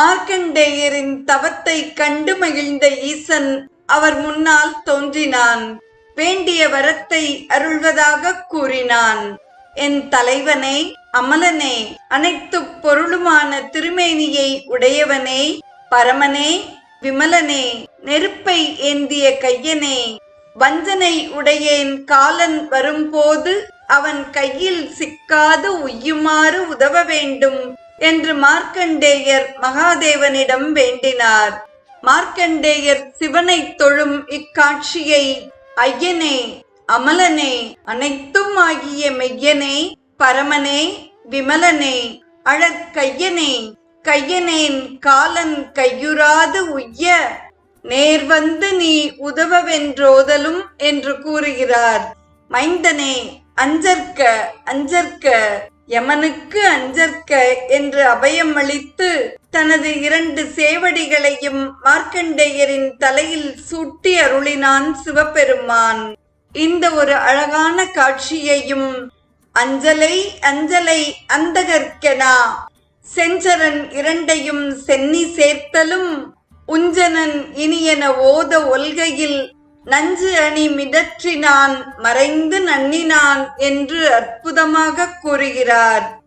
மார்க்கண்டேயரின் தவத்தை கண்டு மகிழ்ந்த ஈசன் அவர் முன்னால் தோன்றினான். வேண்டிய வரத்தை அருள்வதாக கூறினான். என் தலைவனே அமலனே அனைத்து பொருளுமான திருமேனியை உடையவனே பரமனே விமலனே நெருப்பை ஏந்திய கையனே வஞ்சனை உடையேன் காலன் வரும்போது அவன் கையில் சிக்காது உய்யுமாறு உதவ வேண்டும். என்று மார்க்கண்டேயர் மகாதேவனிடம் வேண்டினார். மார்க்கண்டேயர் சிவனை தொழும் இக்காட்சியை ஐயனே அமலனே அனைத்தும் ஆகிய மெய்யனே பரமனே விமலனே அழற்கையனே கையனேன் காலன் கையுறாது உய்ய நேர் வந்து நீ உதவவென்றோதலும் என்று கூறுகிறார். மைந்தனே அஞ்சற்க அஞ்சற்க யமனுக்கு அஞ்சற்க என்று அபயம் அளித்து தனது இரண்டு சேவடிகளையும் மார்க்கண்டேயரின் தலையில் சூட்டி அருளினான் சிவபெருமான். இந்த ஒரு அழகான காட்சியையும் அஞ்சலை அஞ்சலை அந்தகர்க்கெனா செஞ்சரன் இரண்டையும் சென்னி சேர்த்தலும் உஞ்சனன் இனியன ஓத ஒல்கையில் நஞ்சு அணி மிதற்றினான் மறைந்து நன்னினான் என்று அற்புதமாக கூறுகிறார்.